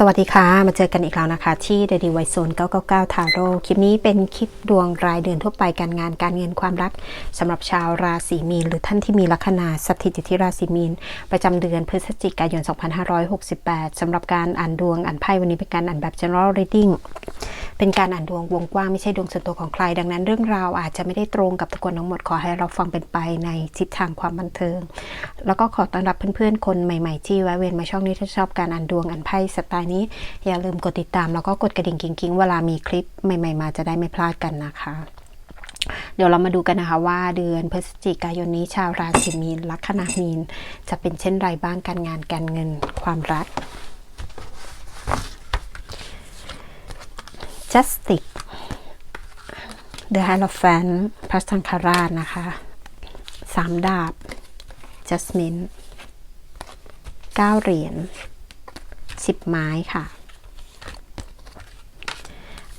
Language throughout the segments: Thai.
สวัสดีค่ะ มาเจอกันอีกแล้วนะคะ ที่ The d e v i c e Zone 999 Tarot คลิปนี้เป็นคลิปดวงรายเดือนทั่วไปการงานการเงินความรักสำหรับชาวราศีมีน หรือท่านที่มีลัคนาสถิตอยู่ที่ราศีมีน ประจำเดือนพฤศจิกายน 2568สำหรับการอ่านดวงอ่านไพ่วันนี้เป็นการอ่านแบบ general reading เป็นการอ่านดวงวงกว้างไม่ใช่ดวงส่วนตัวของใคร ดังนั้นเรื่องราวอาจจะไม่ได้ตรงกับทุกคนทั้งหมดขอให้เราฟังเป็นไปในทิศทางความบันเทิง แล้วก็ขอต้อนรับเพื่อนๆ คนใหม่ๆที่แวะเวียนมาช่องนี้ถ้าชอบการอ่านดวงอ่านไพ่สไตล์นี้ อย่าลืมกดติดตาม แล้วก็กดกระดิ่งกิ๊งๆเวลามีคลิปใหม่ ๆ มาจะได้ไม่พลาดกันนะคะเดี๋ยวเรามาดูกันนะคะว่าเดือนพฤศจิกายนนี้ชาวราศีมีนลัคนามีน จะเป็นเช่นไรบ้างการงานการเงิน ความรัก Justice The Hierophant พระสังฆราชนะคะสามดาบ Jasmine เก้าเหรียญสิบไม้ค่ะ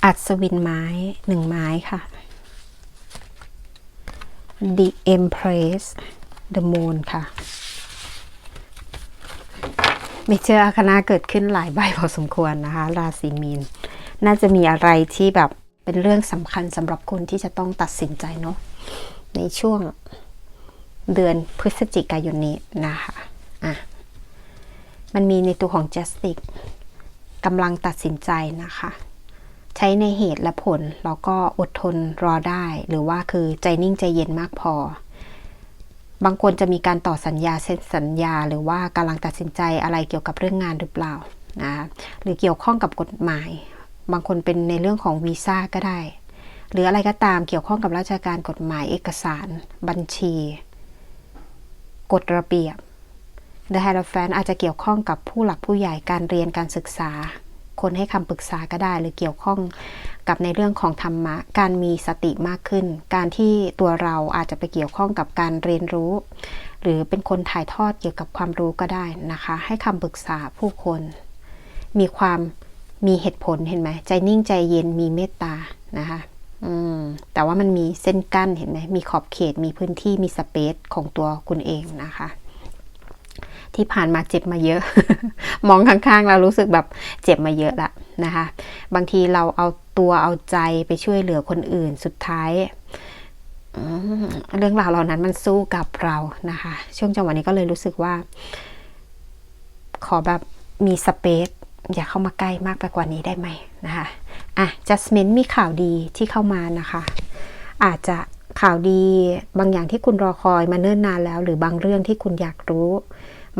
อัศวินไม้หนึ่งไม้ค่ะ The Empress The Moon ค่ะเมเจอร์อาคณาเกิดขึ้นหลายใบพอสมควรนะคะ ราศีมีน น่าจะมีอะไรที่แบบเป็นเรื่องสำคัญสำหรับคนที่จะต้องตัดสินใจเนาะในช่วงเดือนพฤศจิกายนนี้นะคะอะมันมีในตัวของ justice กำลังตัดสินใจนะคะ ใช้ในเหตุและผล แล้วก็อดทนรอได้ หรือว่าคือใจนิ่งใจเย็นมากพอ บางคนจะมีการต่อสัญญาเซ็นสัญญา หรือว่ากำลังตัดสินใจอะไรเกี่ยวกับเรื่องงานหรือเปล่านะคะหรือเกี่ยวข้องกับกฎหมาย บางคนเป็นในเรื่องของวีซ่าก็ได้ หรืออะไรก็ตามเกี่ยวข้องกับราชการกฎหมายเอกสาร บัญชี กฎระเบียบ The Hierophant อาจจะเกี่ยวข้องกับผู้หลักผู้ใหญ่การเรียนการศึกษา คนให้คำปรึกษาก็ได้ หรือเกี่ยวข้องกับในเรื่องของธรรมะ การมีสติมากขึ้น การที่ตัวเราอาจจะไปเกี่ยวข้องกับการเรียนรู้ หรือเป็นคนถ่ายทอดเกี่ยวกับความรู้ก็ได้นะคะ ให้คำปรึกษาผู้คน มีความ มีเหตุผลเห็นไหมใจนิ่งใจเย็นมีเมตตานะคะอืมแต่ว่ามันมีเส้นกั้นเห็นไหมมีขอบเขตมีพื้นที่มีสเปซของตัวคุณเองนะคะ ที่ผ่านมาเจ็บมาเยอะ มองข้างๆเรารู้สึกแบบเจ็บมาเยอะละนะคะ บางทีเราเอาตัวเอาใจไปช่วยเหลือคนอื่นสุดท้ายเรื่องราวเหล่านั้นมันสู้กับเรานะคะ ช่วงจังหวะนี้ก็เลยรู้สึกว่า ขอแบบมีสเปซ อย่าเข้ามาใกล้มากไปกว่านี้ได้ไหมนะคะอะจัสเมินมีข่าวดีที่เข้ามานะคะ อาจจะข่าวดีบางอย่างที่คุณรอคอยมาเนิ่นนานแล้ว หรือบางเรื่องที่คุณอยากรู้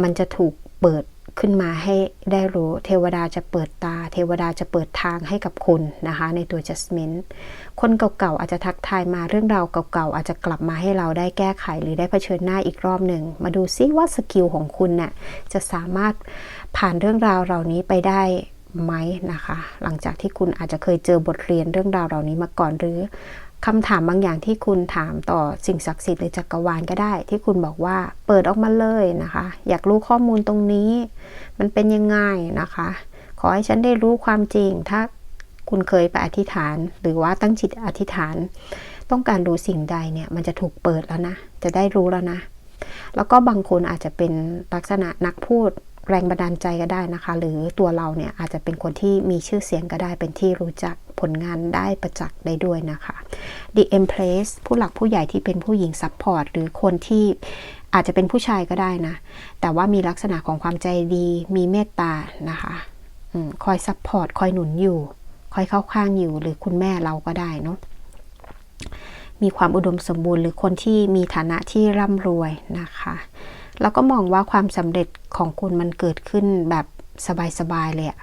มันจะถูกเปิด ขึ้นมาให้ได้รู้เทวดาจะเปิดตา เทวดาจะเปิดทางให้กับคุณนะคะ ในตัวจัสมินคนเก่าๆอาจจะทักทายมาเรื่องราวเก่าๆอาจจะกลับมาให้เราได้แก้ไขหรือได้เผชิญหน้าอีกรอบหนึ่งมาดูซิว่าสกิลของคุณเนี่ยจะสามารถผ่านเรื่องราวเหล่านี้ไปได้ไหมนะคะ หลังจากที่คุณอาจจะเคยเจอบทเรียนเรื่องราวเหล่านี้มาก่อนหรือ คำถามบางอย่างที่คุณถามต่อสิ่งศักดิ์สิทธิ์หรือจักรวาลก็ได้ ที่คุณบอกว่าเปิดออกมาเลยนะคะ อยากรู้ข้อมูลตรงนี้ มันเป็นยังไงนะคะ ขอให้ฉันได้รู้ความจริง ถ้าคุณเคยไปอธิษฐาน หรือว่าตั้งจิตอธิษฐาน ต้องการรู้สิ่งใดเนี่ยมันจะถูกเปิดแล้วนะ จะได้รู้แล้วนะ แล้วก็บางคนอาจจะเป็นลักษณะนักพูด แรงบันดาลใจก็ได้นะคะ หรือตัวเราเนี่ยอาจจะเป็นคนที่มีชื่อเสียงก็ได้เป็นที่รู้จักผลงานได้ประจักษ์ได้ด้วยนะคะ The Empress ผู้หลักผู้ใหญ่ที่เป็นผู้หญิงซัพพอร์ตหรือคนที่อาจจะเป็นผู้ชายก็ได้นะ แต่ว่ามีลักษณะของความใจดีมีเมตตานะคะอคอยซัพพอร์ตคอยหนุนอยู่ คอยเข้าข้างอยู่หรือคุณแม่เราก็ได้เนาะมีความอุดมสมบูรณ์หรือคนที่มีฐานะที่ร่ำรวยนะคะ แล้วก็มองว่าความสำเร็จของคุณมันเกิดขึ้นแบบสบายๆเลยอะ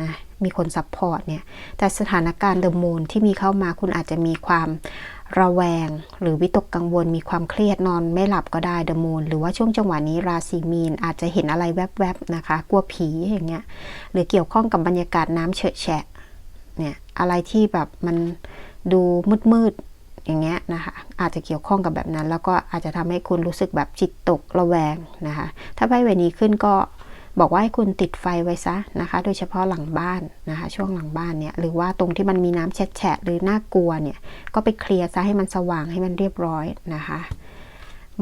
นะมีคนซัพพอร์ตเนี่ย แต่สถานการณ์เดอะมูนที่มีเข้ามาคุณอาจจะมีความระแวง หรือวิตกกังวลมีความเครียดนอนไม่หลับก็ได้เดอะมูนหรือว่าช่วงจังหวะนี้ราศีมีนอาจจะเห็นอะไรแวบๆนะคะ กลัวผีอย่างเงี้ยหรือเกี่ยวข้องกับบรรยากาศน้ำเฉอะแฉะเนี่ยอะไรที่แบบมันดูมืดๆ อย่างเงี้ยนะคะอาจจะเกี่ยวข้องกับแบบนั้น แล้วก็อาจจะทำให้คุณรู้สึกแบบจิตตกระแวงนะคะ ถ้าไพ่ใบนี้ขึ้นก็บอกว่าให้คุณติดไฟไว้ซะนะคะ โดยเฉพาะหลังบ้านนะคะ ช่วงหลังบ้านเนี่ยหรือว่าตรงที่มันมีน้ำแฉะหรือน่ากลัวเนี่ยก็ไปเคลียร์ซะให้มันสว่างให้มันเรียบร้อยนะคะ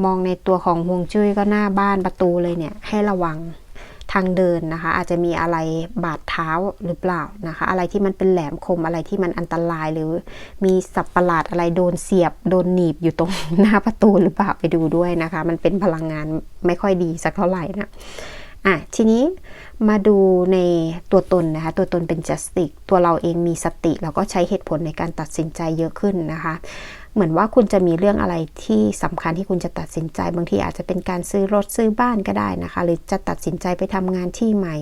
มองในตัวของฮวงจุ้ยก็หน้าบ้านประตูเลยเนี่ยให้ระวัง ทางเดินนะคะ อาจจะมีอะไรบาดเท้าหรือเปล่านะคะ อะไรที่มันเป็นแหลมคมอะไรที่มันอันตรายหรือมีสับประหลาดอะไรโดนเสียบ โดนหนีบอยู่ตรงหน้าประตูหรือเปล่าไปดูด้วยนะคะ มันเป็นพลังงานไม่ค่อยดีสักเท่าไหร่นะอะทีนี้มาดูในตัวตนนะคะ ตัวตนเป็น justice ตัวเราเองมีสติแล้วก็ใช้เหตุผลในการตัดสินใจเยอะขึ้นนะคะ เหมือนว่าคุณจะมีเรื่องอะไรที่สำคัญที่คุณจะตัดสินใจบางทีอาจจะเป็นการซื้อรถซื้อบ้านก็ได้นะคะ หรือจะตัดสินใจไปทำงานที่ใหม่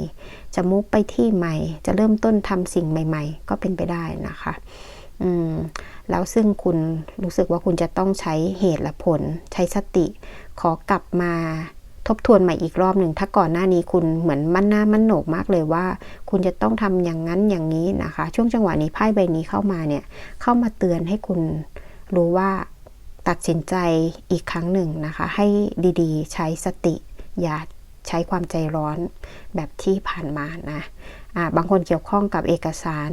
จะมุกไปที่ใหม่ จะเริ่มต้นทำสิ่งใหม่ ๆ ก็เป็นไปได้นะคะอืมแล้วซึ่งคุณรู้สึกว่าคุณจะต้องใช้เหตุและผล ใช้สติ ขอกลับมาทบทวนใหม่อีกรอบหนึ่ง ถ้าก่อนหน้านี้คุณเหมือนมั่นหน้ามั่นโหนกมากเลยว่า คุณจะต้องทำอย่างนั้นอย่างนี้นะคะ ช่วงจังหวะนี้ไพ่ใบนี้เข้ามาเนี่ย เข้ามาเตือนให้คุณ รู้ว่าตัดสินใจอีกครั้งหนึ่งนะคะ ให้ดีๆ ใช้สติ อย่าใช้ความใจร้อนแบบที่ผ่านมานะอ่าบางคนเกี่ยวข้องกับเอกสาร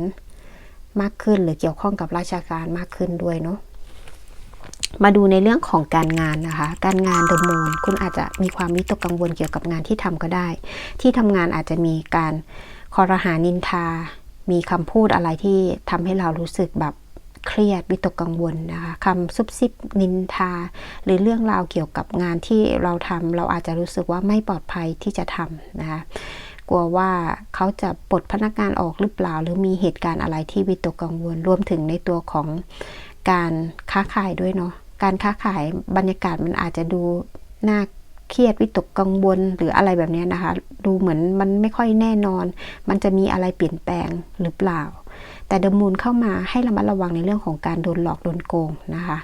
มากขึ้นหรือเกี่ยวข้องกับราชการมากขึ้นด้วยเนาะมาดูในเรื่องของการงานนะคะ การงานเดมูนคุณอาจจะมีความวิตกกังวลเกี่ยวกับงานที่ทำก็ได้ ที่ทำงานอาจจะมีการคอรหานินทา มีคำพูดอะไรที่ทำให้เรารู้สึกแบบ เครียดวิตกกังวลนะคะคำซุบซิบนินทา หรือเรื่องราวเกี่ยวกับงานที่เราทำเราอาจจะรู้สึกว่าไม่ปลอดภัยที่จะทำนะคะกลัวว่าเขาจะปลดพนักงานออกหรือเปล่า หรือมีเหตุการณ์อะไรที่วิตกกังวลรวมถึงในตัวของการค้าขายด้วยเนาะการค้าขายบรรยากาศมันอาจจะดูน่าเครียดวิตกกังวลหรืออะไรแบบนี้นะคะ ดูเหมือนมันไม่ค่อยแน่นอน มันจะมีอะไรเปลี่ยนแปลงหรือเปล่า แต่เดอะมูนเข้ามาให้ระมัดระวังในเรื่องของการโดนหลอกโดนโกงนะคะ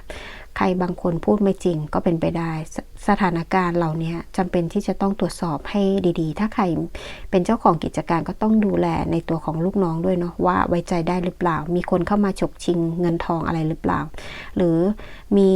ใครบางคนพูดไม่จริงก็เป็นไปได้สสถานการณ์เหล่านี้จำเป็นที่จะต้องตรวจสอบให้ดีๆ ถ้าใครเป็นเจ้าของกิจการก็ต้องดูแลในตัวของลูกน้องด้วยเนาะว่าไว้ใจได้หรือเปล่า มีคนเข้ามาฉกชิงเงินทองอะไรหรือเปล่า หรือมี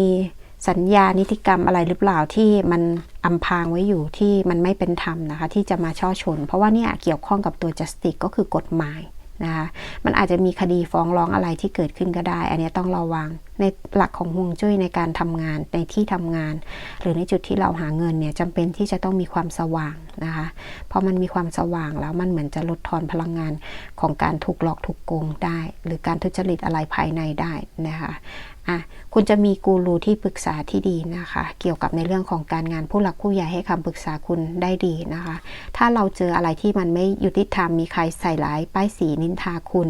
สัญญานิติกรรมอะไรหรือเปล่าที่มันอำพรางไว้อยู่ที่มันไม่เป็นธรรมนะคะ ที่จะมาช่อชน เพราะว่าเนี่ยเกี่ยวข้องกับตัว justice ก็คือกฎหมาย นะคะมันอาจจะมีคดีฟ้องร้องอะไรที่เกิดขึ้นก็ได้ อันนี้ต้องระวังในหลักของห่วงจุ้ยในการทำงานในที่ทำงาน หรือในจุดที่เราหาเงินเนี่ยจำเป็นที่จะต้องมีความสว่างนะคะพอมันมีความสว่างแล้วมันเหมือนจะลดทอนพลังงานของการถูกหลอกถูกโกงได้ หรือการทุจริตอะไรภายในได้นะคะ อะคุณจะมีกูรูที่ปรึกษาที่ดีนะคะ เกี่ยวกับในเรื่องของการงานผู้หลักผู้ใหญ่ให้คำปรึกษาคุณได้ดีนะคะ ถ้าเราเจออะไรที่มันไม่ยุติธรรมมีใครใส่ร้ายป้ายสีนินทาคุณ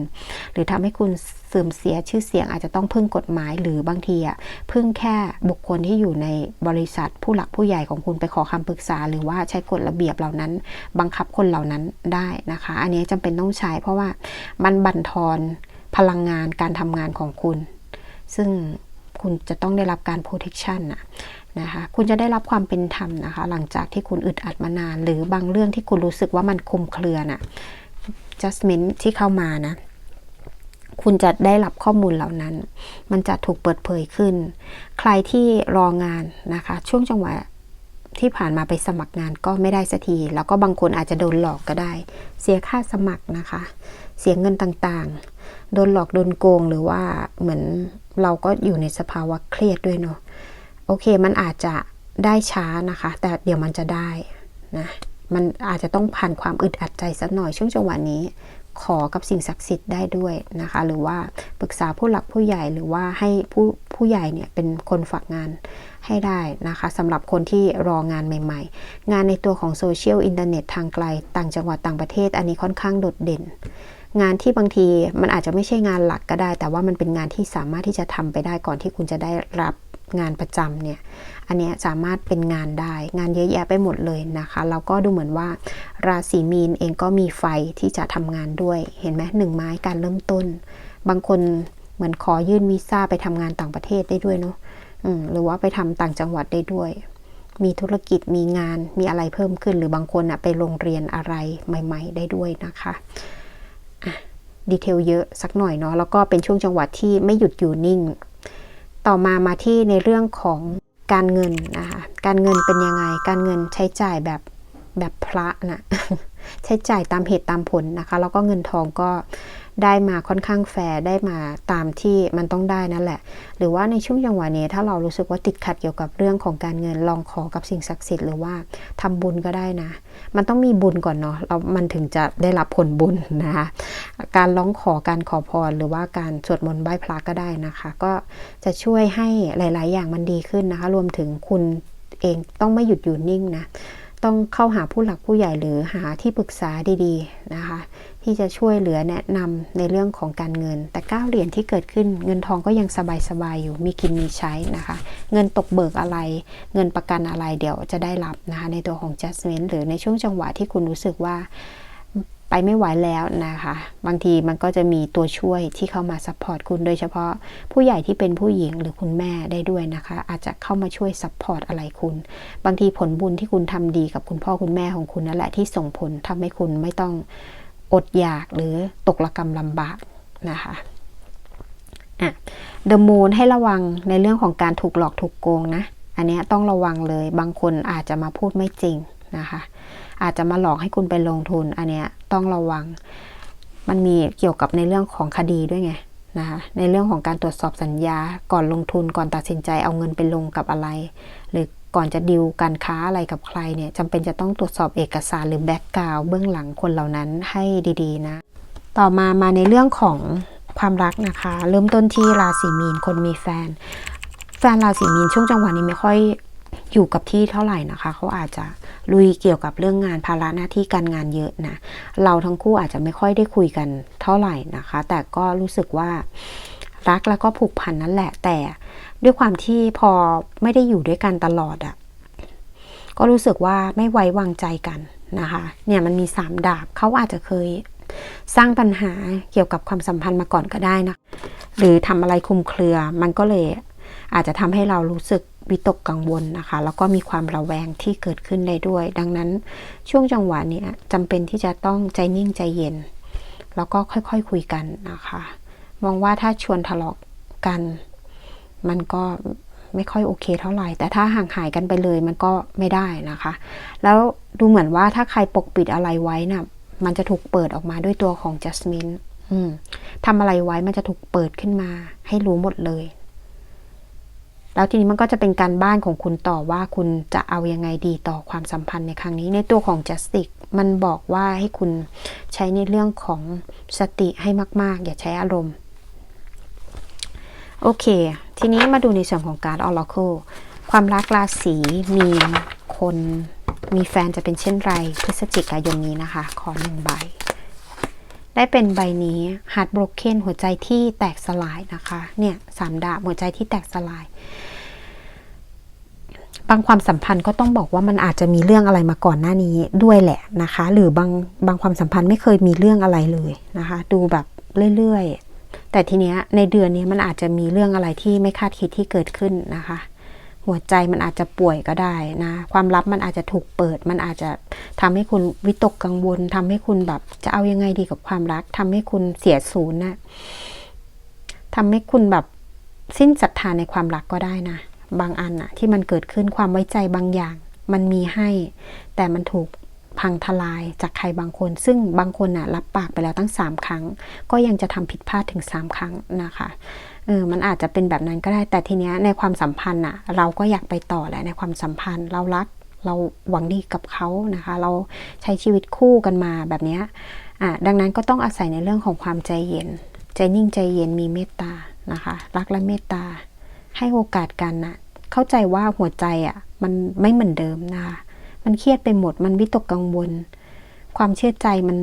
หรือทำให้คุณเสื่อมเสียชื่อเสียงอาจจะต้องพึ่งกฎหมายหรือบางทีอะพึ่งแค่บุคคลที่อยู่ในบริษัทผู้หลักผู้ใหญ่ของคุณไปขอคำปรึกษา หรือว่าใช้กฎระเบียบเหล่านั้น บังคับคนเหล่านั้นได้นะคะ อันนี้จำเป็นต้องใช้เพราะว่ามันบั่นทอนพลังงานการทำงานของคุณ ซึ่งคุณจะต้องได้รับการ protection นะนะคะคุณจะได้รับความเป็นธรรมนะคะ หลังจากที่คุณอึดอัดมานาน หรือบางเรื่องที่คุณรู้สึกว่ามันคลุมเครือน่ะ judgment ที่เข้ามานะ คุณจะได้รับข้อมูลเหล่านั้น มันจะถูกเปิดเผยขึ้น ใครที่รองานนะคะ ช่วงจังหวะที่ผ่านมาไปสมัครงานก็ไม่ได้สักที แล้วก็บางคนอาจจะโดนหลอกก็ได้ เสียค่าสมัครนะคะ เสียเงินต่างๆ โดนหลอกโดนโกงหรือว่าเหมือน เราก็อยู่ในสภาวะเครียดด้วยเนาะโอเคมันอาจจะได้ช้านะคะ แต่เดี๋ยวมันจะได้นะมันอาจจะต้องผ่านความอึดอัดใจสักหน่อยช่วงจังหวะนี้ ขอกับสิ่งศักดิ์สิทธิ์ได้ด้วยนะคะ หรือว่าปรึกษาผู้หลักผู้ใหญ่หรือว่าให้ผู้ผู้ใหญ่เนี่ยเป็นคนฝากงานให้ได้นะคะสำหรับคนที่รองานใหม่ๆ งานในตัวของโซเชียลอินเทอร์เน็ตทางไกล ต่างจังหวัดต่างประเทศ อันนี้ค่อนข้างโดดเด่น งานที่บางทีมันอาจจะไม่ใช่งานหลักก็ได้ แต่ว่ามันเป็นงานที่สามารถที่จะทำไปได้ก่อนที่คุณจะได้รับงานประจำเนี่ย อันนี้สามารถเป็นงานได้ งานเยอะแยะไปหมดเลยนะคะ แล้วก็ดูเหมือนว่า ราศีมีนเองก็มีไฟที่จะทำงานด้วย เห็นไหมหนึ่งไม้การเริ่มต้น บางคนเหมือนขอยื่นวีซ่าไปทำงานต่างประเทศได้ด้วยเนาะหรือว่าไปทำต่างจังหวัดได้ด้วย มีธุรกิจ มีงาน มีอะไรเพิ่มขึ้น หรือบางคนอะไปโรงเรียนอะไรใหม่ ๆ ได้ด้วยนะคะ ดีเทลเยอะสักหน่อยเนาะแล้วก็เป็นช่วงจังหวัดที่ไม่หยุดอยู่นิ่ง ต่อมามาที่ในเรื่องของการเงินนะคะการเงินเป็นยังไง การเงินใช้จ่ายแบบแบบพระนะใช้จ่ายตามเหตุตามผลนะคะ แล้วก็เงินทองก็ ได้มาค่อนข้างแฟร์ได้มาตามที่มันต้องได้นั่นแหละ หรือว่าในช่วงจังหวะนี้ถ้าเรารู้สึกว่าติดขัดเกี่ยวกับเรื่องของการเงินลองขอกับสิ่งศักดิ์สิทธิ์หรือว่าทำบุญก็ได้นะ มันต้องมีบุญก่อนเนาะเรามันถึงจะได้รับผลบุญนะคะการร้องขอการขอพรหรือว่าการสวดมนต์ไหว้พระก็ได้นะคะ ก็จะช่วยให้หลาย ๆ อย่างมันดีขึ้นนะคะ รวมถึงคุณเองต้องไม่หยุดอยู่นิ่งนะ ต้องเข้าหาผู้หลักผู้ใหญ่หรือหาที่ปรึกษาดี ๆ นะคะ ที่จะช่วยเหลือแนะนำในเรื่องของการเงิน แต่ก้าวเหรียญที่เกิดขึ้น เงินทองก็ยังสบายๆอยู่มีกินมีใช้นะคะ เงินตกเบิกอะไร เงินประกันอะไรเดี๋ยวจะได้รับนะคะในตัวของ Justment หรือในช่วงจังหวะที่คุณรู้สึกว่าไปไม่ไหวแล้วนะคะ บางทีมันก็จะมีตัวช่วยที่เข้ามาซัพพอร์ตคุณโดยเฉพาะผู้ใหญ่ที่เป็นผู้หญิงหรือคุณแม่ได้ด้วยนะคะ อาจจะเข้ามาช่วยซัพพอร์ตอะไรคุณ บางทีผลบุญที่คุณทำดีกับคุณพ่อคุณแม่ของคุณนั่นแหละที่ส่งผลทำให้คุณไม่ต้อง อดอยากหรือตกระกรรมลำบากนะคะอะเดอะมูนให้ระวังในเรื่องของการถูกหลอกถูกโกงนะ อันเนี้ยต้องระวังเลย บางคนอาจจะมาพูดไม่จริงนะคะ อาจจะมาหลอกให้คุณไปลงทุน อันเนี้ยต้องระวัง มันมีเกี่ยวกับในเรื่องของคดีด้วยไงนะคะในเรื่องของการตรวจสอบสัญญาก่อนลงทุนก่อนตัดสินใจเอาเงินไปลงกับอะไร หรือ ก่อนจะดิวการค้าอะไรกับใครเนี่ยจำเป็นจะต้องตรวจสอบเอกสารหรือแบ็กกราวเบื้องหลังคนเหล่านั้นให้ดีๆ นะ ต่อมามาในเรื่องของความรักนะคะ เริ่มต้นที่ราศีมีนคนมีแฟน แฟนราศีมีนช่วงจังหวะนี้ไม่ค่อยอยู่กับที่เท่าไหร่นะคะ เขาอาจจะลุยเกี่ยวกับเรื่องงานภาระหน้าที่การงานเยอะนะ เราทั้งคู่อาจจะไม่ค่อยได้คุยกันเท่าไหร่นะคะ แต่ก็รู้สึกว่า รักแล้วก็ผูกพันนั่นแหละ แต่ด้วยความที่พอไม่ได้อยู่ด้วยกันตลอดอะ่ะก็รู้สึกว่าไม่ไว้วางใจกันนะคะเนี่ยมันมีสามดาบเขาอาจจะเคยสร้างปัญหาเกี่ยวกับความสัมพันธ์มาก่อนก็ได้นะหรือทำอะไรคุมเครือมันก็เลยอาจจะทำให้เรารู้สึกวิตกกังวลนะคะ แล้วก็มีความระแวงที่เกิดขึ้นได้ด้วย ดังนั้นช่วงจังหวะนี้จำเป็นที่จะต้องใจนิ่งใจเย็น แล้วก็ค่อยๆคคุยกันนะคะ มองว่าถ้าชวนทะเลาะกัน มันก็ไม่ค่อยโอเคเท่าไหร่ แต่ถ้าห่างหายกันไปเลยมันก็ไม่ได้นะคะ แล้วดูเหมือนว่าถ้าใครปกปิดอะไรไว้นะ่ะมันจะถูกเปิดออกมาด้วยตัวของ Jasmine ทำอะไรไว้มันจะถูกเปิดขึ้นมา ให้รู้หมดเลย แล้วทีนี้มันก็จะเป็นการบ้านของคุณต่อว่าคุณจะเอายังไงดีต่อความสัมพันธ์ในครั้งนี้ ในตัวของ Justice มันบอกว่าให้คุณใช้ในเรื่องของสติให้มาก ๆ อย่าใช้อารมณ์ โอเค ทีนี้มาดูในส่วนของการ Oracle ความรักราศีมีนคนมีแฟนจะเป็นเช่นไร พฤศจิกายนนี้นะคะ ขอหนึ่งใบ ได้เป็นใบนี้ Heart Broken หัวใจที่แตกสลายนะคะ เนี่ยสามดาบหัวใจที่แตกสลาย บางความสัมพันธ์ก็ต้องบอกว่ามันอาจจะมีเรื่องอะไรมาก่อนหน้านี้ด้วยแหละนะคะ หรือบางบางความสัมพันธ์ไม่เคยมีเรื่องอะไรเลยนะคะ ดูแบบเรื่อย แต่ทีเนี้ยในเดือนนี้มันอาจจะมีเรื่องอะไรที่ไม่คาดคิดที่เกิดขึ้นนะคะ หัวใจมันอาจจะป่วยก็ได้นะ ความลับมันอาจจะถูกเปิด มันอาจจะทำให้คุณวิตกกังวลทำให้คุณแบบจะเอายังไงดีกับความรักทำให้คุณเสียศูนย์นะทำให้คุณแบบสิ้นศรัทธาในความรักก็ได้นะ บางอันอะที่มันเกิดขึ้นความไว้ใจบางอย่าง มันมีให้ แต่มันถูก พังทลายจากใครบางคน ซึ่งบางคนอะรับปากไปแล้วตั้งสามครั้ง ก็ยังจะทำผิดพลาดถึงสามครั้งนะคะเออมันอาจจะเป็นแบบนั้นก็ได้แต่ทีเนี้ยในความสัมพันธ์อะเราก็อยากไปต่อแหละในความสัมพันธ์เรารักเราหวังดีกับเขานะคะ เราใช้ชีวิตคู่กันมาแบบเนี้ยอะดังนั้นก็ต้องอาศัยในเรื่องของความใจเย็น ใจนิ่งใจเย็นมีเมตตานะคะ รักและเมตตาให้โอกาสกันนะเข้าใจว่าหัวใจอะ่ะมันไม่เหมือนเดิมนะคะ มันเครียดไปหมด มันวิตกกังวล ความเชื่อใจมัน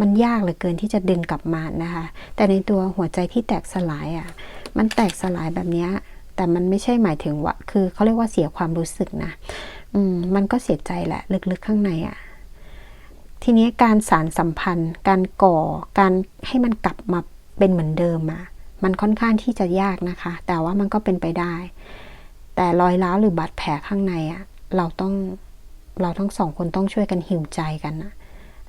มันยากเหลือเกินที่จะดึงกลับมานะคะ แต่ในตัวหัวใจที่แตกสลายอะ่ะ มันแตกสลายแบบนี้ แต่มันไม่ใช่หมายถึงว่า คือเขาเรียกว่าเสียความรู้สึกนะ อืม มันก็เสียใจแหละ ลึกๆข้างในอะ่ะ ทีนี้การสารสัมพันธ์ การก่อ การให้มันกลับมาเป็นเหมือนเดิมอะมันค่อนข้างที่จะยากนะคะ แต่ว่ามันก็เป็นไปได้ แต่รอยร้าวหรือบาดแผลข้างในอะเราต้อง เราทั้งสองคนต้องช่วยกันหิวใจกันนะ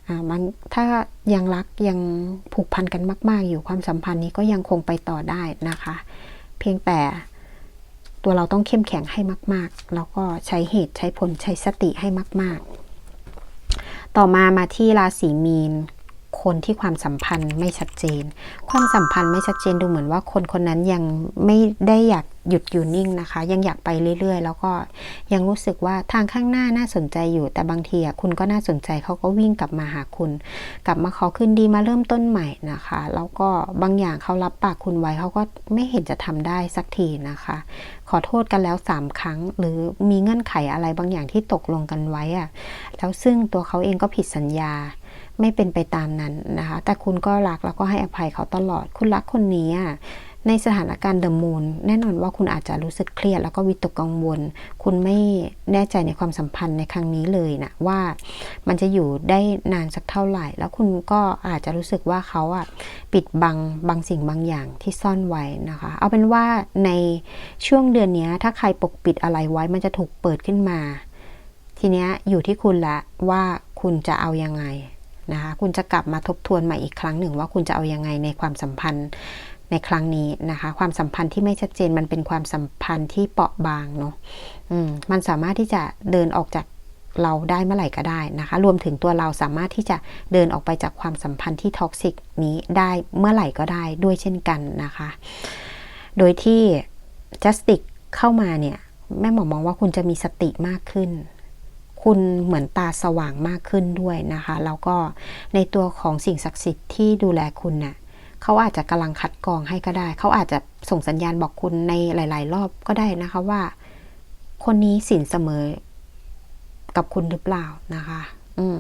อ่ามันถ้ายังรักยังผูกพันกันมาก ๆ อยู่ความสัมพันธ์นี้ก็ยังคงไปต่อได้นะคะ เพียงแต่ตัวเราต้องเข้มแข็งให้มาก ๆ แล้วก็ใช้เหตุใช้ผลใช้สติให้มาก ๆ ต่อมามาที่ราศีมีนคนที่ความสัมพันธ์ไม่ชัดเจน ความสัมพันธ์ไม่ชัดเจนดูเหมือนว่าคนคนนั้นยังไม่ได้อยาก หยุดอยู่นิ่งนะคะ ยังอยากไปเรื่อยๆ แล้วก็ยังรู้สึกว่าทางข้างหน้าน่าสนใจอยู่ แต่บางทีอะคุณก็น่าสนใจเขาก็วิ่งกลับมาหาคุณ กลับมาขอคืนดีมาเริ่มต้นใหม่นะคะ แล้วก็บางอย่างเขารับปากคุณไว้เขาก็ไม่เห็นจะทำได้สักทีนะคะ ขอโทษกันแล้ว 3 ครั้ง หรือมีเงื่อนไขอะไรบางอย่างที่ตกลงกันไว้อะแล้วซึ่งตัวเขาเองก็ผิดสัญญาไม่เป็นไปตามนั้นนะคะ แต่คุณก็รักแล้วก็ให้อภัยเขาตลอด คุณรักคนนี้อะ ในสถานการณ์เดอะมูนแน่นอนว่าคุณอาจจะรู้สึกเครียดแล้วก็วิตกกังวล คุณไม่แน่ใจในความสัมพันธ์ในครั้งนี้เลยนะว่ามันจะอยู่ได้นานสักเท่าไหร่ แล้วคุณก็อาจจะรู้สึกว่าเขาอะปิดบังบางสิ่งบางอย่างที่ซ่อนไว้นะคะ เอาเป็นว่าในช่วงเดือนนี้ถ้าใครปกปิดอะไรไว้มันจะถูกเปิดขึ้นมา ทีนี้อยู่ที่คุณละว่าคุณจะเอายังไงนะคะคุณจะกลับมาทบทวนใหม่อีกครั้งหนึ่งว่าคุณจะเอายังไงในความสัมพันธ์ ในครั้งนี้นะคะ ความสัมพันธ์ที่ไม่ชัดเจนมันเป็นความสัมพันธ์ที่เปราะบางเนาะอืมมันสามารถที่จะเดินออกจากเราได้เมื่อไหร่ก็ได้นะคะ รวมถึงตัวเราสามารถที่จะเดินออกไปจากความสัมพันธ์ที่ท็อกซิกนี้ได้เมื่อไหร่ก็ได้ด้วยเช่นกันนะคะ โดยที่ justice เข้ามาเนี่ยแม่หมอมองว่าคุณจะมีสติมากขึ้น คุณเหมือนตาสว่างมากขึ้นด้วยนะคะ แล้วก็ในตัวของสิ่งศักดิ์สิทธิ์ที่ดูแลคุณน่ะ เขาอาจจะกำลังคัดกรองให้ก็ได้ เขาอาจจะส่งสัญญาณบอกคุณในหลาย ๆ รอบก็ได้นะคะว่า คนนี้สินเสมอกับคุณหรือเปล่านะคะ อืม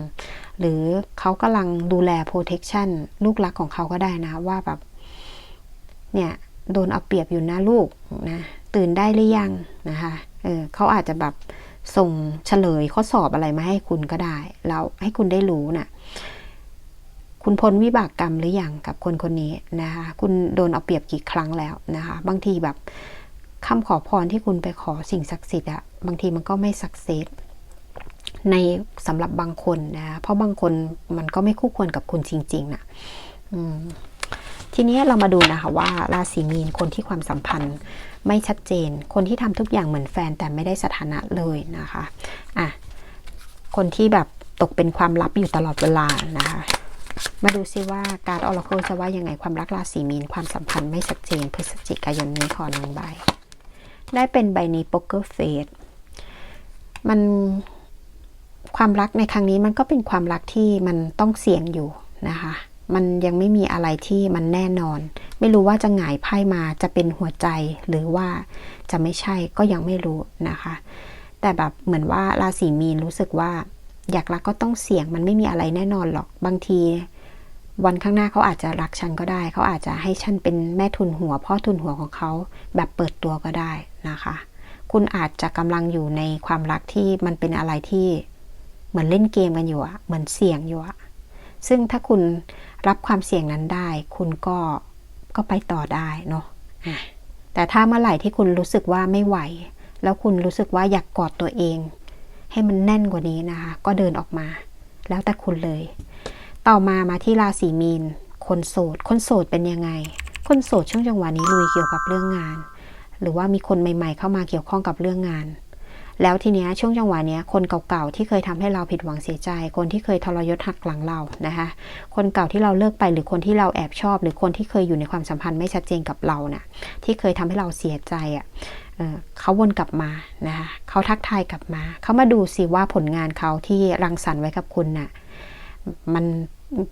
หรือเขากำลังดูแล protection ลูกรักของเขาก็ได้นะว่าแบบ เนี่ย โดนเอาเปรียบอยู่นะลูกนะตื่นได้หรือยังนะคะเออเขาอาจจะแบบส่งเฉลยข้อสอบอะไรมาให้คุณก็ได้ แล้วให้คุณได้รู้นะ่ะ คุณพ้นวิบากกรรมหรือยังกับคนคนนี้นะคะคุณโดนเอาเปรียบกี่ครั้งแล้วนะคะ บางทีแบบคำขอพรที่คุณไปขอสิ่งศักดิ์สิทธิ์อะบางทีมันก็ไม่สักเซสในสำหรับบางคนนะ เพราะบางคนมันก็ไม่คู่ควรกับคุณจริงๆนะอืมทีนี้เรามาดูนะคะว่าราศีมีนคนที่ความสัมพันธ์ไม่ชัดเจน คนที่ทำทุกอย่างเหมือนแฟนแต่ไม่ได้สถานะเลยนะคะอะคนที่แบบตกเป็นความลับอยู่ตลอดเวลานะคะ มาดูซิว่าการออร์เคิลจะว่ายังไงความรักราศีมีนความสัมพันธ์ไม่ชัดเจนพฤศจิกายนนี้ขอหนึ่งใบ ได้เป็นใบนี้โป๊กเกอร์เฟสมันความรักในครั้งนี้มันก็เป็นความรักที่มันต้องเสี่ยงอยู่นะคะ มันยังไม่มีอะไรที่มันแน่นอน ไม่รู้ว่าจะหงายไพ่มาจะเป็นหัวใจหรือว่าจะไม่ใช่ก็ยังไม่รู้นะคะ แต่แบบเหมือนว่าราศีมีนรู้สึกว่า อยากรักก็ต้องเสี่ยงมันไม่มีอะไรแน่นอนหรอกบางที วันข้างหน้าเขาอาจจะรักฉันก็ได้ เขาอาจจะให้ฉันเป็นแม่ทุนหัวพ่อทุนหัวของเขาแบบเปิดตัวก็ได้นะคะ คุณอาจจะกำลังอยู่ในความรักที่มันเป็นอะไรที่เหมือนเล่นเกมกันอยู่อะเหมือนเสี่ยงอยู่อะซึ่งถ้าคุณรับความเสี่ยงนั้นได้ คุณก็ก็ไปต่อได้เนาะแต่ถ้าเมื่อไหร่ที่คุณรู้สึกว่าไม่ไหว แล้วคุณรู้สึกว่าอยากกอดตัวเอง ให้มันแน่นกว่านี้นะคะ ก็เดินออกมา แล้วแต่คุณเลย ต่อมามาที่ราศีมีน คนโสด คนโสดเป็นยังไง คนโสดช่วงจังหวะนี้ลุยเกี่ยวกับเรื่องงาน หรือว่ามีคนใหม่ๆ เข้ามาเกี่ยวข้องกับเรื่องงาน แล้วทีเนี้ยช่วงจังหวะเนี้ยคนเก่าๆที่เคยทำให้เราผิดหวังเสียใจ คนที่เคยทรยศหักหลังเรานะคะ คนเก่าที่เราเลิกไปหรือคนที่เราแอบชอบ หรือคนที่เคยอยู่ในความสัมพันธ์ไม่ชัดเจนกับเรานะ่ะที่เคยทำให้เราเสียใจอะ่ะ เขาวนกลับมานะคะเขาทักทายกลับมา เขามาดูสิว่าผลงานเขาที่รังสรรค์ไว้กับคุณน่ะมัน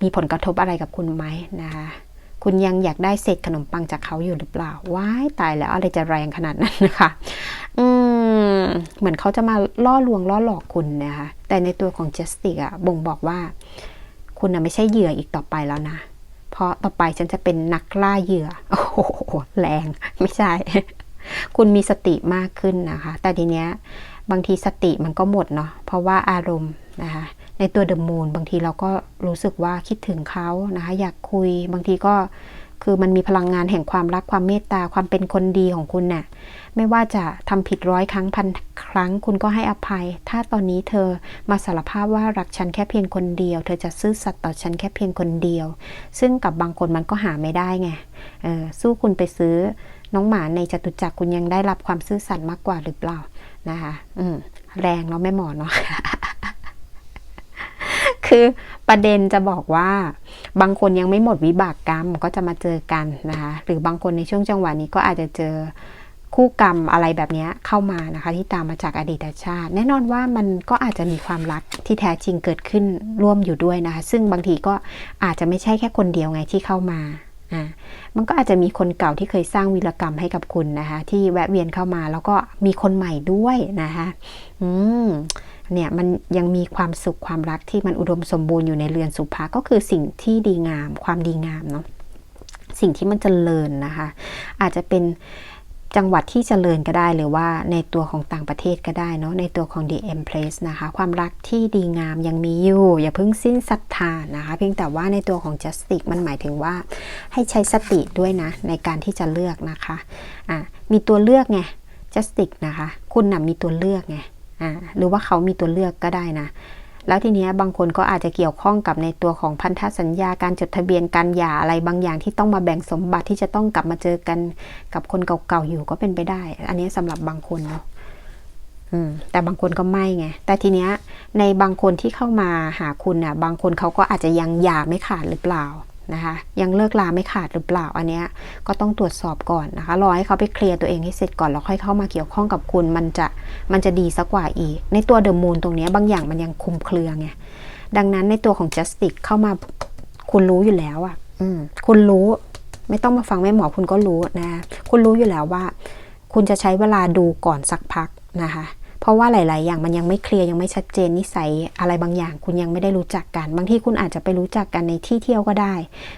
มีผลกระทบอะไรกับคุณไหมนะคะคุณยังอยากได้เศษขนมปังจากเขาอยู่หรือเปล่าว้ายตายแล้วอะไรจะแรงขนาดนั้นนะคะอืมเหมือนเขาจะมาล่อลวงล่อหลอกคุณนะคะแต่ในตัวของเจสติกอะบ่งบอกว่า คุณนะไม่ใช่เหยื่ออีกต่อไปแล้วนะเพราะต่อไปฉันจะเป็นนักล่าเหยื่อโอ้โหแรงไม่ใช่ คุณมีสติมากขึ้นนะคะ แต่ทีเนี้ยบางทีสติมันก็หมดเนาะเพราะว่าอารมณ์นะคะในตัวเดอะมูนบางทีเราก็รู้สึกว่าคิดถึงเขานะคะอยากคุยบางทีก็ คือมันมีพลังงานแห่งความรักความเมตตาความเป็นคนดีของคุณเนะ่ยไม่ว่าจะทำผิดร้อยครั้งพันครั้ง คุณก็ให้อภัย ถ้าตอนนี้เธอมาสารภาพว่ารักฉันแค่เพียงคนเดียว เธอจะซื่อสัตย์ต่อฉันแค่เพียงคนเดียว ซึ่งกับบางคนมันก็หาไม่ได้ไงสู้คุณไปซื้อน้องหมาในจตุจักรคุณยังได้รับความซื่อสัตย์มากกว่าหรือเปล่านะคะแรงเนาะแม่หมอเนาะ คือประเด็นจะบอกว่า บางคนยังไม่หมดวิบากกรรมก็จะมาเจอกันนะคะหรือบางคนในช่วงจังหวะนี้ก็อาจจะเจอคู่กรรมอะไรแบบนี้เข้ามานะคะ ที่ตามมาจากอดีตชาติ แน่นอนว่ามันก็อาจจะมีความรักที่แท้จริงเกิดขึ้นร่วมอยู่ด้วยนะคะ ซึ่งบางทีก็อาจจะไม่ใช่แค่คนเดียวไงที่เข้ามาอ่ามันก็อาจจะมีคนเก่าที่เคยสร้างวีรกรรมให้กับคุณนะคะ ที่แวะเวียนเข้ามาแล้วก็มีคนใหม่ด้วยนะคะ อืม เนี่ยมันยังมีความสุขความรักที่มันอุดมสมบูรณ์อยู่ในเรือนสุภาก็คือสิ่งที่ดีงาม ความดีงามเนาะสิ่งที่มันจเจริญนะคะ อาจจะเป็นจังหวัดที่เจริญก็ได้หรือว่าในตัวของต่างประเทศก็ได้เนาะในตัวของ The Empress นะคะ ความรักที่ดีงามยังมีอยู่ อย่าเพิ่งสิ้นศรัทธานะคะ เพียงแต่ว่าในตัวของ Justice มันหมายถึงว่าให้ใช้สติด้วยนะ ในการที่จะเลือกนะคะอะมีตัวเลือกไง Justice นะคะ คุณนะ่ะมีตัวเลือกไง อ่าหรือว่าเขามีตัวเลือกก็ได้นะแล้วทีนี้บางคนก็อาจจะเกี่ยวข้องกับในตัวของพันธสัญญาการจดทะเบียนการหย่าอะไรบางอย่างที่ต้องมาแบ่งสมบัติที่จะต้องกลับมาเจอกันกับคนเก่าๆอยู่ก็เป็นไปได้ อันนี้สำหรับบางคนเนาะแต่บางคนก็ไม่ไง แต่ทีเนี้ยในบางคนที่เข้ามาหาคุณน่ะ บางคนเขาก็อาจจะยังหย่าไม่ขาดหรือเปล่า นะคะยังเลิกลาไม่ขาดหรือเปล่าอันเนี้ยก็ต้องตรวจสอบก่อนนะคะรอให้เขาไปเคลียร์ตัวเองให้เสร็จก่อนแล้วค่อยเข้ามาเกี่ยวข้องกับคุณมันจะมันจะดีสักกว่าอีก ในตัวเดอะมูนตรงนี้บางอย่างมันยังคุมเครือไงดังนั้นในตัวของ justice เข้ามาคุณรู้อยู่แล้วอะ่ะอืมคุณรู้ไม่ต้องมาฟังแม่หมอคุณก็รู้นะ คุณรู้อยู่แล้วว่า คุณจะใช้เวลาดูก่อนสักพักนะคะ เพราะว่าหลาย ๆ อย่างมันยังไม่เคลียร์ยังไม่ชัดเจนนิสัยอะไรบางอย่างคุณยังไม่ได้รู้จักกัน บางที่คุณอาจจะไปรู้จักกันในที่เที่ยวก็ได้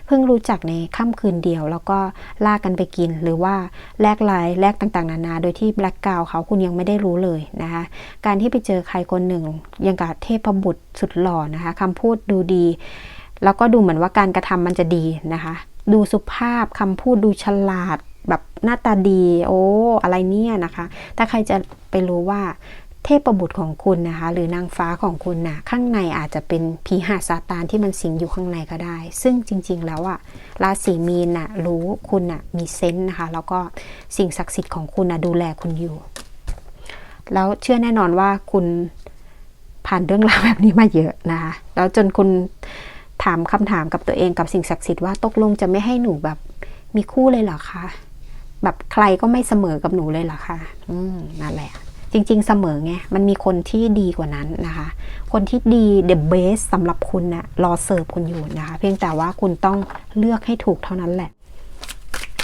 เพิ่งรู้จักในค่ำคืนเดียว แล้วก็ลากกันไปกิน หรือว่าแลกไลน์แลกต่าง ๆ นานา โดยที่แบล็กกาวเขาคุณยังไม่ได้รู้เลยนะคะ การที่ไปเจอใครคนหนึ่งยังกับเทพบุตรสุดหล่อนะคะคำพูดดูดี แล้วก็ดูเหมือนว่าการกระทำมันจะดีนะคะดูสุภาพคำพูดดูฉลาด แบบหน้าตาดีโอ้อะไรเนี่ยนะคะ ถ้าใครจะไปรู้ว่าเทพบุตรของคุณนะคะ หรือนางฟ้าของคุณนะข้างในอาจจะเป็นผีหาซาตานที่มันสิงอยู่ข้างในก็ได้ ซึ่งจริง ๆ แล้วอะราศีมีนนะรู้คุณนะมีเซนส์นะคะ แล้วก็สิ่งศักดิ์สิทธิ์ของคุณนะดูแลคุณอยู่ แล้วเชื่อแน่นอนว่าคุณผ่านเรื่องราวแบบนี้มาเยอะนะคะแล้วจนคุณถามคำถามกับตัวเองกับสิ่งศักดิ์สิทธิ์ว่าตกลงจะไม่ให้หนูแบบมีคู่เลยเหรอคะ แบบใครก็ไม่เสมอกับหนูเลยเหรอคะอืมนั่นแหละ จริง ๆ เสมอไง มันมีคนที่ดีกว่านั้นนะคะ คนที่ดี the best สำหรับคุณนะ่ะรอเสิร์ฟคุณอยู่นะคะ เพียงแต่ว่าคุณต้องเลือกให้ถูกเท่านั้นแหละ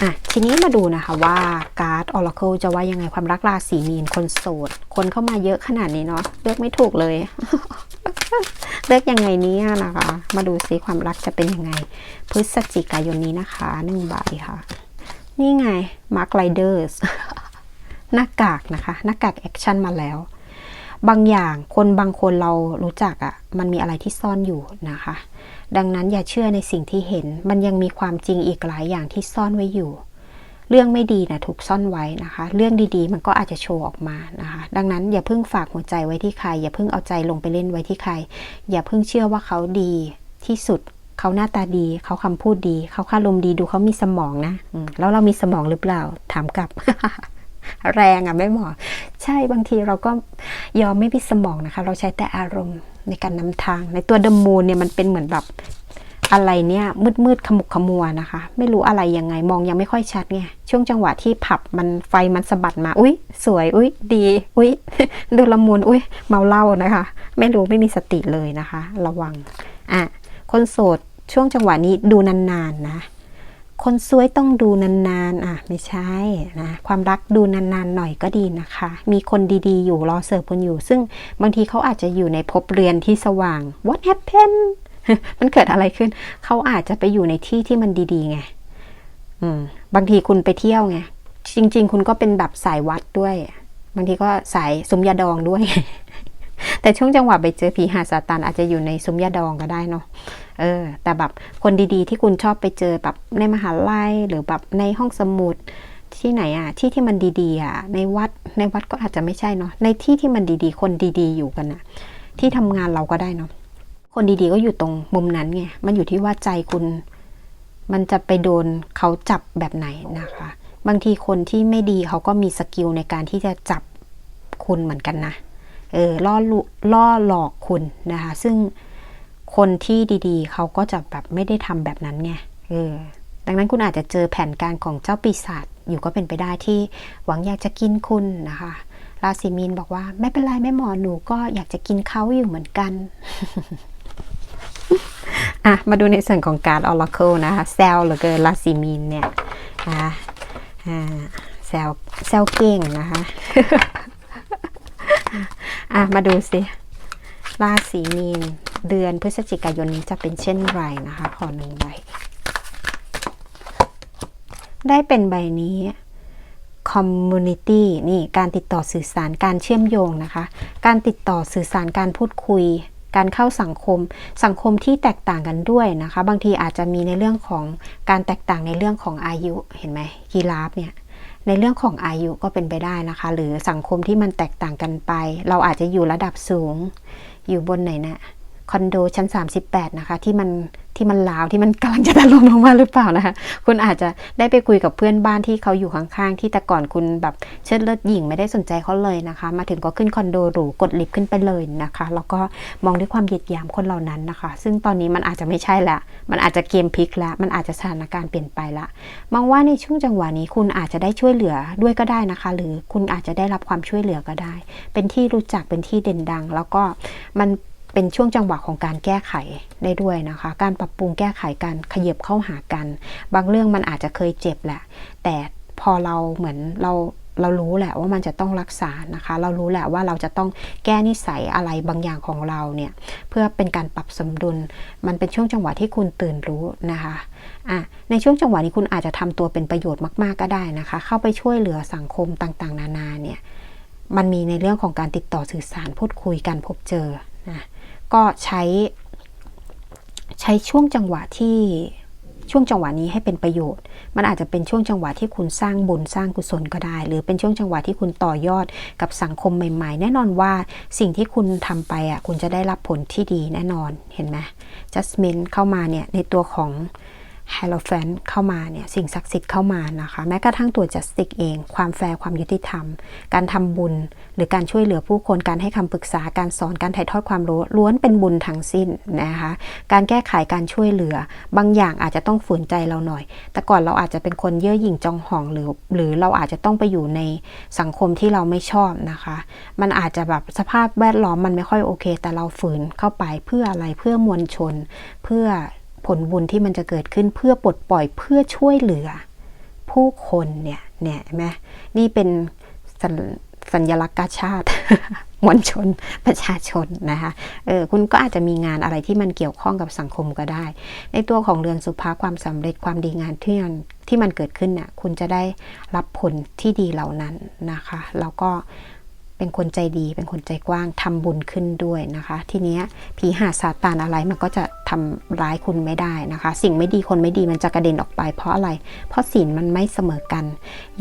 อะทีนี้มาดูนะคะว่าการ์ด Oracle จะว่ายังไงความรักราศีมีนคนโสด คนเข้ามาเยอะขนาดนี้เนาะเลือกไม่ถูกเลย เลือกยังไงเนี่ยนะคะ มาดูซิความรักจะเป็นยังไง พฤศจิกายนนี้นะคะหนึ่งใบค่ะ นี่ไง Mark Riders หน้ากากนะคะ หน้ากากแอคชั่นมาแล้ว บางอย่างคนบางคนเรารู้จักอะ่ะ มันมีอะไรที่ซ่อนอยู่นะคะ ดังนั้นอย่าเชื่อในสิ่งที่เห็น มันยังมีความจริงอีกหลายอย่างที่ซ่อนไว้อยู่ เรื่องไม่ดีนะถูกซ่อนไว้นะคะ เรื่องดีๆ มันก็อาจจะโชว์ออกมานะคะ ดังนั้นอย่าเพิ่งฝากหัวใจไว้ที่ใคร อย่าเพิ่งเอาใจลงไปเล่นไว้ที่ใคร อย่าเพิ่งเชื่อว่าเขาดีที่สุด เขาหน้าตาดี เขาคำพูดดี เขาคารมดีดูเขามีสมองนะแล้วเรามีสมองหรือเปล่า ถามกลับ แรงอะไม่หมอ ใช่บางทีเราก็ยอมไม่มีสมองนะคะ เราใช้แต่อารมณ์ในการนำทาง ในตัวเดมูนเนี่ยมันเป็นเหมือนแบบอะไรเนี่ยมืดมืดขมุกขมัวนะคะ ไม่รู้อะไรยังไงมองยังไม่ค่อยชัดไงช่วงจังหวะที่ผับมันไฟมันสะบัดมา อุ้ยสวย อุ้ยดี อุ้ยดูละมุนอุ้ยเมาเหล้านะคะ ไม่รู้ไม่มีสติเลยนะคะ ระวังอะ คนโสดช่วงจังหวะนี้ดูนานๆนะคนสวยต้องดูนานๆ อะ ไม่ใช่นะ ความรักดูนานๆหน่อยก็ดีนะคะ มีคนดีๆ อยู่รอเสิร์ฟคุณอยู่ ซึ่งบางทีเขาอาจจะอยู่ในภพเรือนที่สว่าง what happened มันเกิดอะไรขึ้น เขาอาจจะไปอยู่ในที่ที่มันดีๆไงบางทีคุณไปเที่ยวไง จริง ๆ คุณก็เป็นแบบสายวัดด้วย บางทีก็สายสมยาดองด้วย แต่ช่วงจังหวะไปเจอผีหาซาตานอาจจะอยู่ในซุ้มยาดองก็ได้เนาะเออ แต่แบบคนดีๆ ที่คุณชอบไปเจอแบบในมหาลัยหรือแบบในห้องสมุดที่ไหนอะที่ที่มันดีๆอะในวัดในวัดก็อาจจะไม่ใช่เนาะในที่ที่มันดีๆ คนดีๆ อยู่กันอะที่ทำงานเราก็ได้เนาะคนดีๆก็อยู่ตรงมุมนั้นไงมันอยู่ที่ว่าใจคุณ มันจะไปโดนเขาจับแบบไหนนะคะ บางทีคนที่ไม่ดีเขาก็มีสกิลในการที่จะจับคุณเหมือนกันนะ เออล่อล่อหลอกคุณนะคะ ซึ่งคนที่ดีๆ เขาก็จะแบบไม่ได้ทำแบบนั้นไงเออดังนั้นคุณอาจจะเจอแผนการของเจ้าปีศาจอยู่ก็เป็นไปได้ที่หวังอยากจะกินคุณนะคะราศีมีนบอกว่า ไม่เป็นไรแม่หมอหนูก็อยากจะกินเขาอยู่เหมือนกันอะมาดูในส่วนของการ Oracle นะคะแซลเหลือเกินราศีมีนเนี่ยนะคะอ่าแซลแซลเก่งนะคะ อะ มาดูสิ ราศีมีน เดือนพฤศจิกายนนี้จะเป็นเช่นไรนะคะ ขอหนึ่งใบ ได้เป็นใบนี้ community นี่ การติดต่อสื่อสาร การเชื่อมโยงนะคะ การติดต่อสื่อสาร การพูดคุย การเข้าสังคม สังคมที่แตกต่างกันด้วยนะคะ บางทีอาจจะมีในเรื่องของการแตกต่างในเรื่องของอายุ เห็นไหมกีราฟเนี่ย ในเรื่องของอายุก็เป็นไปได้นะคะ หรือสังคมที่มันแตกต่างกันไป เราอาจจะอยู่ระดับสูง อยู่บนไหนนะ คอนโดชั้น 38 นะคะ ที่มันที่มันลาวที่มันกำลังจะถล่มลงมาหรือเปล่านะคะ คุณอาจจะได้ไปคุยกับเพื่อนบ้านที่เขาอยู่ข้างๆที่แต่ก่อนคุณแบบเชิดเลิศหญิงไม่ได้สนใจเขาเลยนะคะ มาถึงก็ขึ้นคอนโดหรูกดลิฟต์ขึ้นไปเลยนะคะ แล้วก็มองด้วยความเหยียดหยามคนเหล่านั้นนะคะ ซึ่งตอนนี้มันอาจจะไม่ใช่ละมันอาจจะเกมพลิกล้วมันอาจจะสถานการณ์เปลี่ยนไปละมองว่าในช่วงจังหวะนี้คุณอาจจะได้ช่วยเหลือด้วยก็ได้นะคะ หรือคุณอาจจะได้รับความช่วยเหลือก็ได้ เป็นที่รู้จักเป็นที่เด่นดัง แล้วก็มัน เป็นช่วงจังหวะของการแก้ไขได้ด้วยนะคะ การปรับปรุงแก้ไขกันขยับเข้าหากัน บางเรื่องมันอาจจะเคยเจ็บแหละ แต่พอเราเหมือนเราเรารู้แหละว่ามันจะต้องรักษานะคะ เรารู้แหละว่าเราจะต้องแก้นิสัยอะไรบางอย่างของเราเนี่ยเพื่อเป็นการปรับสมดุล มันเป็นช่วงจังหวะที่คุณตื่นรู้นะคะอะในช่วงจังหวะนี้คุณอาจจะทำตัวเป็นประโยชน์มากๆก็ได้นะคะ เข้าไปช่วยเหลือสังคมต่างๆ นานาเนี่ยมันมีในเรื่องของการติดต่อสื่อสารพูดคุยกันพบเจอนะ ก็ใช้ ใช้ช่วงจังหวะที่ช่วงจังหวะนี้ให้เป็นประโยชน์ มันอาจจะเป็นช่วงจังหวะที่คุณสร้างบุญสร้างกุศลก็ได้ หรือเป็นช่วงจังหวะที่คุณต่อยอดกับสังคมใหม่ ๆ แน่นอนว่าสิ่งที่คุณทำไปอะคุณจะได้รับผลที่ดีแน่นอนเห็นไหม Jasmine เข้ามาเนี่ยในตัวของ h e l o f a n เข้ามาเนี่ยสิ่งศักดิ์สิทธิ์เข้ามานะคะ แม้กระทั่งตัว Justice เอง ความแฟร์ความยุติธรรม การทำบุญ หรือการช่วยเหลือผู้คนการให้คำปรึกษาการสอนการถ่ายทอดความรู้ล้วนเป็นบุญทั้งสิ้นนะคะการแก้ไขการช่วยเหลือ บางอย่างอาจจะต้องฝืนใจเราหน่อย แต่ก่อนเราอาจจะเป็นคนเย่อหยิ่งจองหองหรือ หรือเราอาจจะต้องไปอยู่ในสังคมที่เราไม่ชอบนะคะ มันอาจจะแบบสภาพแวดล้อมมันไม่ค่อยโอเค แต่เราฝืนเข้าไปเพื่ออะไรเพื่อมวลชน เพื่อ ผลบุญที่มันจะเกิดขึ้นเพื่อปลดปล่อยเพื่อช่วยเหลือ ผู้คนเนี่ยเนี่ยเห็นไหมนี่เป็นสัญสัญลักษณ์กาชาติมวลชนประชาชนนะคะเออคุณก็อาจจะมีงานอะไรที่มันเกี่ยวข้องกับสังคมก็ได้ ในตัวของเรือนสุภาความสำเร็จความดีงานที่มันที่มันเกิดขึ้นเนี่ยคุณจะได้รับผลที่ดีเหล่านั้นนะคะ แล้วก็ เป็นคนใจดี เป็นคนใจกว้างทำบุญขึ้นด้วยนะคะ ทีเนี้ยผีหาซาตานอะไรมันก็จะทำร้ายคุณไม่ได้นะคะ สิ่งไม่ดีคนไม่ดีมันจะกระเด็นออกไป เพราะอะไร เพราะศีลมันไม่เสมอกัน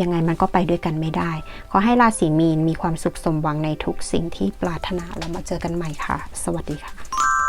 ยังไงมันก็ไปด้วยกันไม่ได้ ขอให้ราศีมีนมีความสุขสมหวังในทุกสิ่งที่ปรารถนาแล้วมาเจอกันใหม่ค่ะ สวัสดีค่ะ